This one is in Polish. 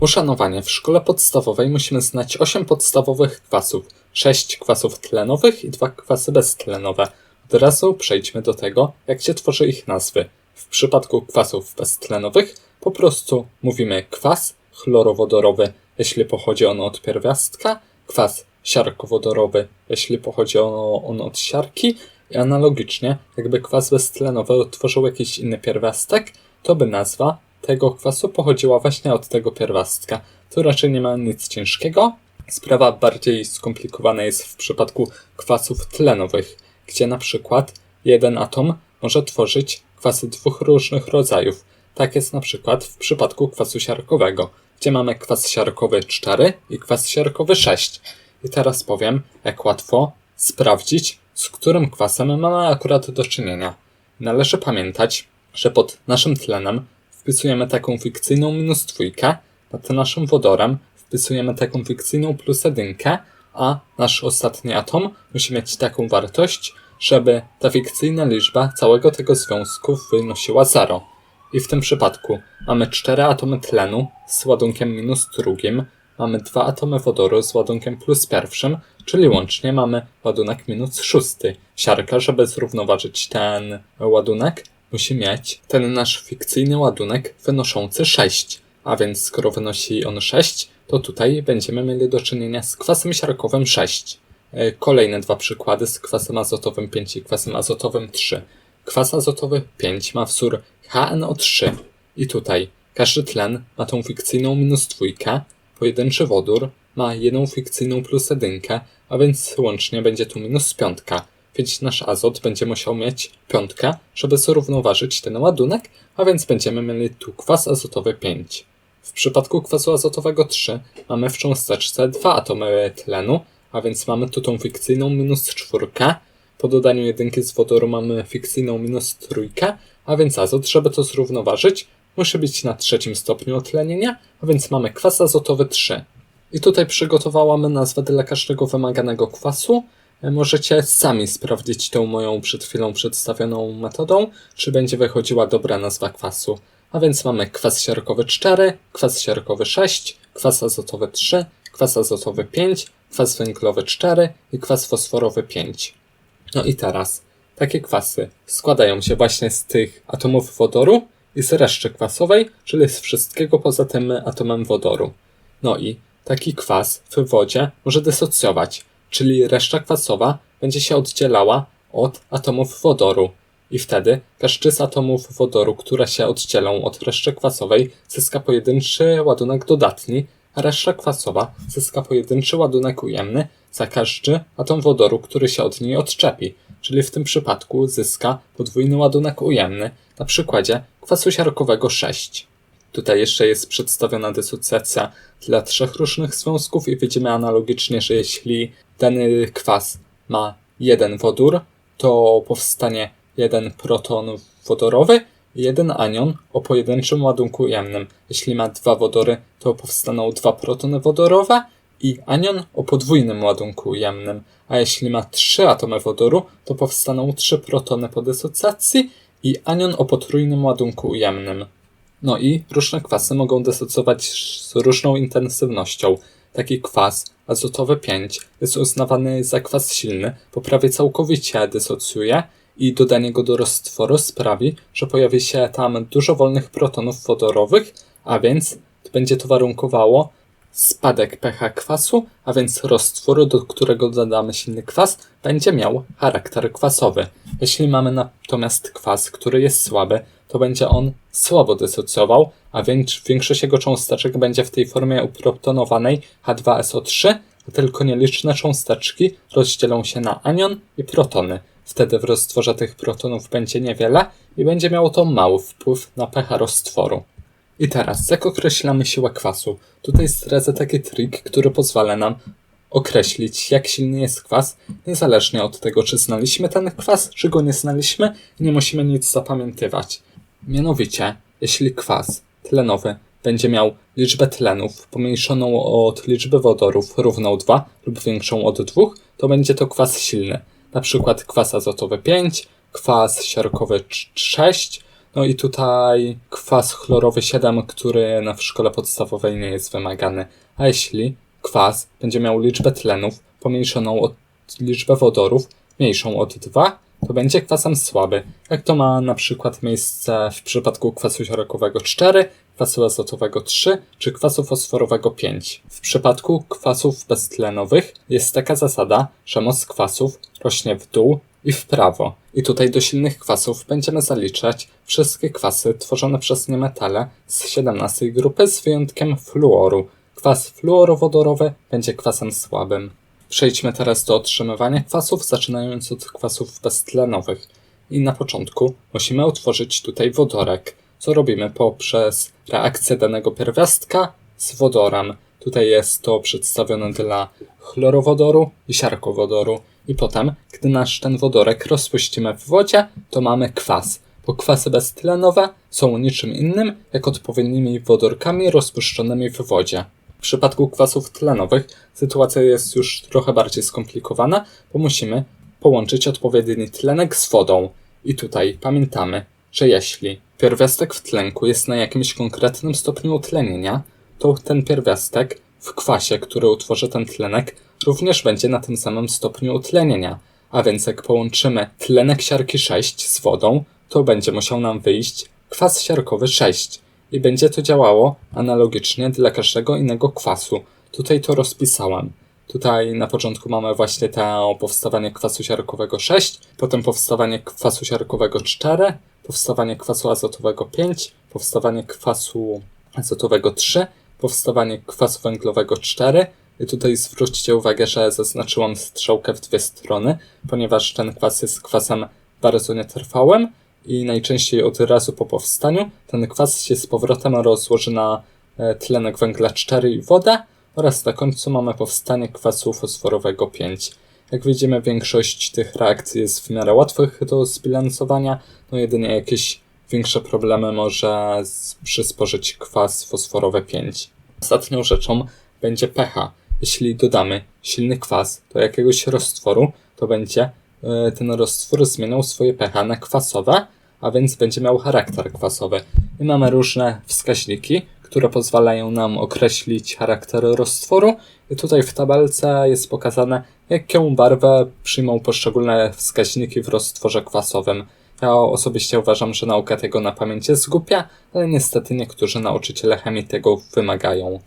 Uszanowanie. W szkole podstawowej musimy znać 8 podstawowych kwasów, 6 kwasów tlenowych i 2 kwasy beztlenowe. Od razu przejdźmy do tego, jak się tworzy ich nazwy. W przypadku kwasów beztlenowych po prostu mówimy kwas chlorowodorowy, jeśli pochodzi on od pierwiastka, kwas siarkowodorowy, jeśli pochodzi on od siarki i analogicznie, jakby kwas beztlenowy utworzył jakiś inny pierwiastek, to by nazwa tego kwasu pochodziła właśnie od tego pierwiastka. Tu raczej nie ma nic ciężkiego. Sprawa bardziej skomplikowana jest w przypadku kwasów tlenowych, gdzie na przykład jeden atom może tworzyć kwasy dwóch różnych rodzajów. Tak jest na przykład w przypadku kwasu siarkowego, gdzie mamy kwas siarkowy 4 i kwas siarkowy 6. I teraz powiem, jak łatwo sprawdzić, z którym kwasem mamy akurat do czynienia. Należy pamiętać, że pod naszym tlenem wpisujemy taką fikcyjną minus dwójkę, nad naszym wodorem wpisujemy taką fikcyjną plus jedynkę, a nasz ostatni atom musi mieć taką wartość, żeby ta fikcyjna liczba całego tego związku wynosiła 0. I w tym przypadku mamy 4 atomy tlenu z ładunkiem minus drugim, mamy 2 atomy wodoru z ładunkiem plus pierwszym, czyli łącznie mamy ładunek minus szósty. Siarka, żeby zrównoważyć ten ładunek, musi mieć ten nasz fikcyjny ładunek wynoszący 6. A więc skoro wynosi on 6, to tutaj będziemy mieli do czynienia z kwasem siarkowym 6. E, kolejne dwa przykłady z kwasem azotowym 5 i kwasem azotowym 3. Kwas azotowy 5 ma wzór HNO3 i tutaj każdy tlen ma tą fikcyjną minus dwójkę, pojedynczy wodór ma jedną fikcyjną plus jedynkę, a więc łącznie będzie tu minus piątka więc nasz azot będzie musiał mieć piątkę, żeby zrównoważyć ten ładunek, a więc będziemy mieli tu kwas azotowy 5. W przypadku kwasu azotowego 3 mamy w cząsteczce dwa atomy tlenu, a więc mamy tu tą fikcyjną minus czwórkę. Po dodaniu jedynki z wodoru mamy fikcyjną minus trójkę, a więc azot, żeby to zrównoważyć, musi być na trzecim stopniu otlenienia, a więc mamy kwas azotowy 3. I tutaj przygotowałam nazwę dla każdego wymaganego kwasu, Możecie sami sprawdzić tą moją przed chwilą przedstawioną metodą, czy będzie wychodziła dobra nazwa kwasu. A więc mamy kwas siarkowy 4, kwas siarkowy 6, kwas azotowy 3, kwas azotowy 5, kwas węglowy 4 i kwas fosforowy 5. No i teraz, takie kwasy składają się właśnie z tych atomów wodoru i z reszty kwasowej, czyli z wszystkiego poza tym atomem wodoru. No i taki kwas w wodzie może dysocjować, czyli reszta kwasowa będzie się oddzielała od atomów wodoru. I wtedy każdy z atomów wodoru, które się oddzielą od reszty kwasowej, zyska pojedynczy ładunek dodatni, a reszta kwasowa zyska pojedynczy ładunek ujemny za każdy atom wodoru, który się od niej odczepi, czyli w tym przypadku zyska podwójny ładunek ujemny na przykładzie kwasu siarkowego 6. Tutaj jeszcze jest przedstawiona dysocjacja dla trzech różnych związków i widzimy analogicznie, że jeśli dany kwas ma jeden wodór, to powstanie jeden proton wodorowy i jeden anion o pojedynczym ładunku ujemnym. Jeśli ma dwa wodory, to powstaną dwa protony wodorowe i anion o podwójnym ładunku ujemnym. A jeśli ma trzy atomy wodoru, to powstaną trzy protony po dysocjacji i anion o potrójnym ładunku ujemnym. No i różne kwasy mogą dysocjować z różną intensywnością. Taki kwas azotowy 5 jest uznawany za kwas silny, bo prawie całkowicie dysocjuje i dodanie go do roztworu sprawi, że pojawi się tam dużo wolnych protonów wodorowych, a więc będzie to warunkowało spadek pH kwasu, a więc roztwór, do którego dodamy silny kwas, będzie miał charakter kwasowy. Jeśli mamy natomiast kwas, który jest słaby, to będzie on słabo dysocjował, a większość jego cząsteczek będzie w tej formie uprotonowanej H2SO3, a tylko nieliczne cząsteczki rozdzielą się na anion i protony. Wtedy w roztworze tych protonów będzie niewiele i będzie miało to mały wpływ na pH roztworu. I teraz, jak określamy siłę kwasu? Tutaj zdradzę taki trik, który pozwala nam określić, jak silny jest kwas, niezależnie od tego, czy znaliśmy ten kwas, czy go nie znaliśmy, nie musimy nic zapamiętywać. Mianowicie, jeśli kwas tlenowy będzie miał liczbę tlenów pomniejszoną od liczby wodorów równą 2 lub większą od 2, to będzie to kwas silny. Na przykład kwas azotowy 5, kwas siarkowy 6, No i tutaj kwas chlorowy 7, który na w szkole podstawowej nie jest wymagany. A jeśli kwas będzie miał liczbę tlenów pomniejszoną od liczbę wodorów mniejszą od 2, to będzie kwasem słaby. Jak to ma na przykład miejsce w przypadku kwasu siarkowego 4, kwasu azotowego 3 czy kwasu fosforowego 5. W przypadku kwasów beztlenowych jest taka zasada, że moc kwasów rośnie w dół i w prawo. I tutaj do silnych kwasów będziemy zaliczać wszystkie kwasy tworzone przez niemetale z 17 grupy z wyjątkiem fluoru. Kwas fluorowodorowy będzie kwasem słabym. Przejdźmy teraz do otrzymywania kwasów, zaczynając od kwasów beztlenowych. I na początku musimy utworzyć tutaj wodorek, co robimy poprzez reakcję danego pierwiastka z wodorem. Tutaj jest to przedstawione dla chlorowodoru i siarkowodoru. I potem, gdy nasz ten wodorek rozpuścimy w wodzie, to mamy kwas. Bo kwasy beztlenowe są niczym innym, jak odpowiednimi wodorkami rozpuszczonymi w wodzie. W przypadku kwasów tlenowych sytuacja jest już trochę bardziej skomplikowana, bo musimy połączyć odpowiedni tlenek z wodą. I tutaj pamiętamy, że jeśli pierwiastek w tlenku jest na jakimś konkretnym stopniu utlenienia, to ten pierwiastek w kwasie, który utworzy ten tlenek, również będzie na tym samym stopniu utlenienia. A więc jak połączymy tlenek siarki 6 z wodą, to będzie musiał nam wyjść kwas siarkowy 6 i będzie to działało analogicznie dla każdego innego kwasu. Tutaj to rozpisałem. Tutaj na początku mamy właśnie to powstawanie kwasu siarkowego 6, potem powstawanie kwasu siarkowego 4, powstawanie kwasu azotowego 5, powstawanie kwasu azotowego 3, powstawanie kwasu węglowego 4. I tutaj zwróćcie uwagę, że zaznaczyłam strzałkę w dwie strony, ponieważ ten kwas jest kwasem bardzo nietrwałym i najczęściej od razu po powstaniu ten kwas się z powrotem rozłoży na e, tlenek węgla 4 i wodę oraz na końcu mamy powstanie kwasu fosforowego 5. Jak widzimy, większość tych reakcji jest w miarę łatwych do zbilansowania, no jedynie jakieś większe problemy może przysporzyć kwas fosforowy 5. Ostatnią rzeczą będzie pH. Jeśli dodamy silny kwas do jakiegoś roztworu, to będzie e, ten roztwór zmieniał swoje pH na kwasowe, a więc będzie miał charakter kwasowy. I mamy różne wskaźniki, które pozwalają nam określić charakter roztworu. I tutaj w tabelce jest pokazane, jaką barwę przyjmą poszczególne wskaźniki w roztworze kwasowym. Ja osobiście uważam, że nauka tego na pamięć jest głupia, ale niestety niektórzy nauczyciele chemii tego wymagają.